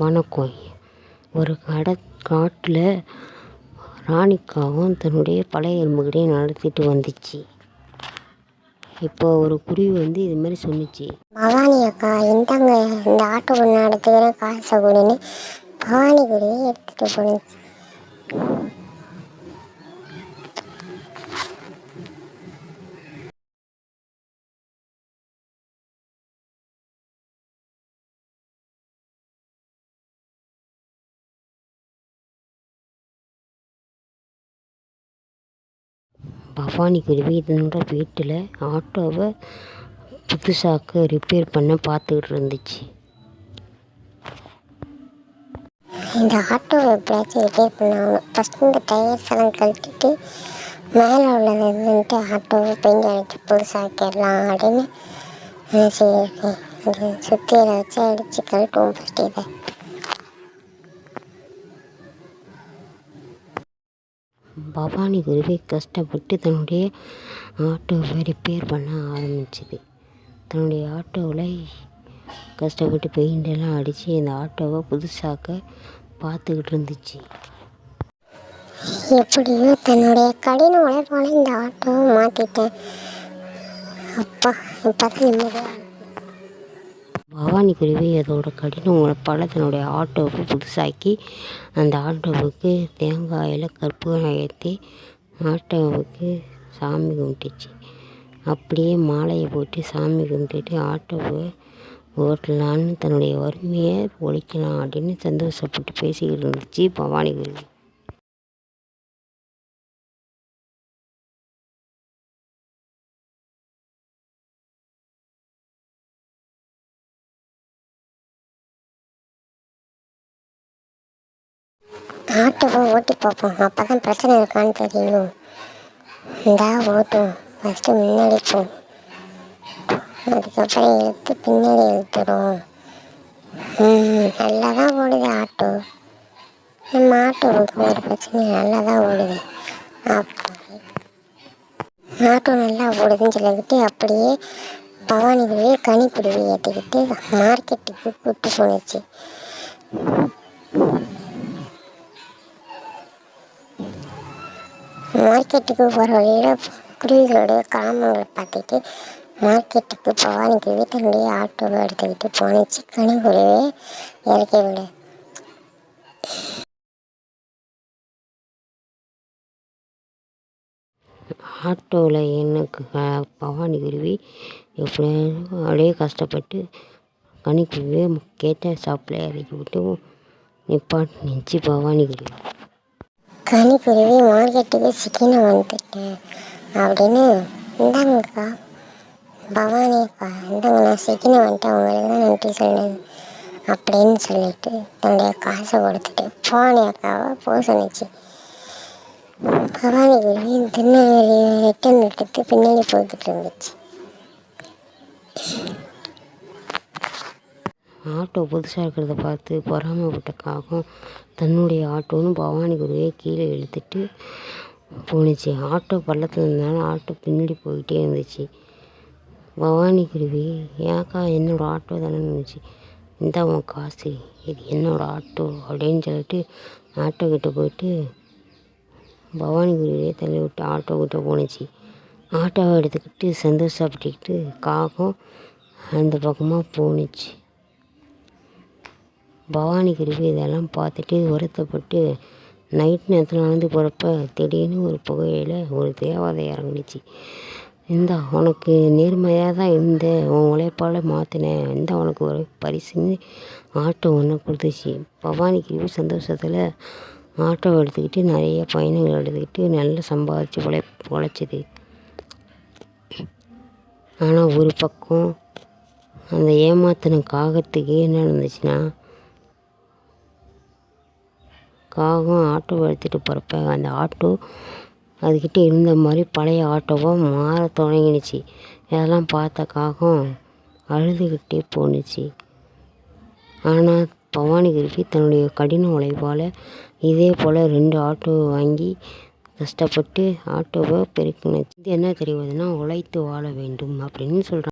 வணக்கம். ஒரு கட காட்டில் ராணிக்காவும் தன்னுடைய பழைய எறும்புகளையும் நடத்திட்டு வந்துச்சு. இப்போ ஒரு குருவி வந்து இது மாதிரி சொன்னுச்சு. பவானி அக்கா இந்தாங்க இந்த ஆட்டோ ஒன்று நடத்துகிறேன் காசை கொடுன்னு பவானி குருவி எடுத்துகிட்டு போனுச்சு பவானி குருவி இதனோட வீட்டில் ஆட்டோவை புதுசாக ரிப்பேர் பண்ண பார்த்துக்கிட்டு இருந்துச்சு. இந்த ஆட்டோவை எப்படியாச்சும் ரிப்பேர் பண்ணாங்க ஃபஸ்ட்டு இந்த டயர்ஸ் எல்லாம் கழட்டிட்டு மேலே உள்ளது வந்துட்டு ஆட்டோவை பெயிண்ட் அடித்து புதுசாக்கிடலாம் அப்படின்னு சரி அது வச்சு அடித்து கழட்டுவோம் ஃபஸ்ட்டு இதை. பவானி குருவி கஷ்டப்பட்டு தன்னுடைய ஆட்டோவை ரிப்பேர் பண்ண ஆரம்பிச்சுது. தன்னுடைய ஆட்டோவில் கஷ்டப்பட்டு பெயிண்டெல்லாம் அடித்து இந்த ஆட்டோவை புதுசாக்க பார்த்துக்கிட்டு இருந்துச்சு. எப்படியோ தன்னுடைய கடின உழைப்பால் இந்த ஆட்டோவை மாற்றிட்டேன் அப்பா இப்போ தான் நிம்மதியாக பவானி குருவி அதோட கடின பல தன்னுடைய ஆட்டோவை புதுசாக்கி அந்த ஆட்டோவுக்கு தேங்காயில் கற்பூரம் ஏற்றி ஆட்டோவுக்கு சாமி கும்பிட்டுச்சு. அப்படியே மாலையை போட்டு சாமி கும்பிட்டுட்டு ஆட்டோவை ஓட்டலான்னு தன்னுடைய வறுமையை ஒழிக்கலாம் அப்படின்னு சந்தோஷப்பட்டு பேசிக்கிட்டு இருந்துச்சு பவானி குருவி. ஆட்டோவை ஓட்டி பார்ப்போம் அப்போ தான் பிரச்சனை இருக்கான்னு தெரியும். இந்தா ஓட்டும் ஃபஸ்ட்டு முன்னாடி போ. அதுக்கப்புறம் இழுத்து பின்னாடி இழுத்துடும். நல்லா தான் ஓடுது ஆட்டோ. நம்ம ஆட்டோவுக்கு ஒரு பிரச்சனை நல்லா தான் ஓடுது. அப்போ ஆட்டோ நல்லா ஓடுதுன்னு சொல்லிக்கிட்டு அப்படியே பவானி குருவி கனிக்குருவி ஏற்றிக்கிட்டு மார்க்கெட்டுக்கு கூப்பிட்டு போணுச்சு. மார்க்கெட்டுக்கு போகிற வழியில் குருவிகளுடைய கிராமங்களை பார்த்துட்டு மார்க்கெட்டுக்கு பவானி குருவி ஆட்டோவை எடுத்துக்கிட்டு போணுச்சு கனிக்குருவியை இறக்கி விடு. ஆட்டோவில் எனக்கு க- பவானி குருவி எப்படியும் அப்படியே கஷ்டப்பட்டு கனிக்குருவியை கேட்ட ஷாப்பில் இறக்கி விட்டு நிப்பாட்டி நினச்சி பவானி குருவி. கனிக்குருவி மார்க்கெட்டுக்கு சிக்கனை வந்துட்டேன். அப்படின்னு இந்தாங்கக்கா. பவானி அக்கா இந்தாங்க நான் சிக்கனை வந்துட்டேன். உங்களுக்கு தான் நன்றி சொன்னேன் அப்படின்னு சொல்லிட்டு தன்னுடைய காசை கொடுத்துட்டு போனே அக்காவை போக சொன்னிச்சு. பவானி குருவி திருநெல்வேலி ரிட்டன் எடுத்து பின்னாடி போய்கிட்டு இருந்துச்சு. ஆட்டோ புதுசாக இருக்கிறத பார்த்து பொறாமப்பட்ட காகம் தன்னுடைய ஆட்டோன்னு பவானி குருவியை கீழே இழுத்துட்டு போணுச்சு. ஆட்டோ பள்ளத்தில் இருந்தாலும் ஆட்டோ பின்னாடி போயிட்டே இருந்துச்சு. பவானி குருவி ஏக்கா என்னோட ஆட்டோ தானே இருந்துச்சு இந்த உன் காசு இது என்னோட ஆட்டோ அப்படின்னு சொல்லிட்டு ஆட்டோ கிட்ட போயிட்டு பவானி குருவியை தள்ளி விட்டு ஆட்டோ கிட்ட போணுச்சு. ஆட்டோவை எடுத்துக்கிட்டு சந்தோஷப்பட்டுக்கிட்டு காகம் அந்த பக்கமாக போணுச்சு. பவானி கிருவி இதெல்லாம் பார்த்துட்டு வருத்தப்பட்டு நைட் நேரத்தில் நடந்து போகிறப்ப திடீர்னு ஒரு புகையில ஒரு தேவதை இறங்குனுச்சு இந்த உனக்கு நேர்மையாக தான் இருந்த உன் உழைப்பால் மாற்றினேன் இந்த உனக்கு ஒரு பரிசுன்னு ஆட்டோ ஒன்று கொடுத்துச்சு. பவானி கிருவி சந்தோஷத்தில் ஆட்டோ எடுத்துக்கிட்டு நிறைய பயணங்கள் எடுத்துக்கிட்டு நல்லா சம்பாதிச்சு உழை உழைச்சிது. ஆனால் ஒரு பக்கம் அந்த ஏமாத்தின காகத்துக்கு என்ன நடந்துச்சுன்னா காகம் ஆட்டோவை எடுத்துகிட்டு போகிறப்ப அந்த ஆட்டோ அதுக்கிட்ட இருந்த மாதிரி பழைய ஆட்டோவாக மாற தொடங்கினுச்சு இதெல்லாம் பார்த்த காகம் அழுதுகிட்டே போணுச்சு. ஆனால் பவானி குருவி தன்னுடைய கடின உழைப்பால் இதே போல் ரெண்டு ஆட்டோ வாங்கி கஷ்டப்பட்டு ஆட்டோவை பெருக்கினுச்சு இது என்ன தெரிவதுன்னா உழைத்து வாழ வேண்டும் அப்படின்னு சொல்கிறாங்க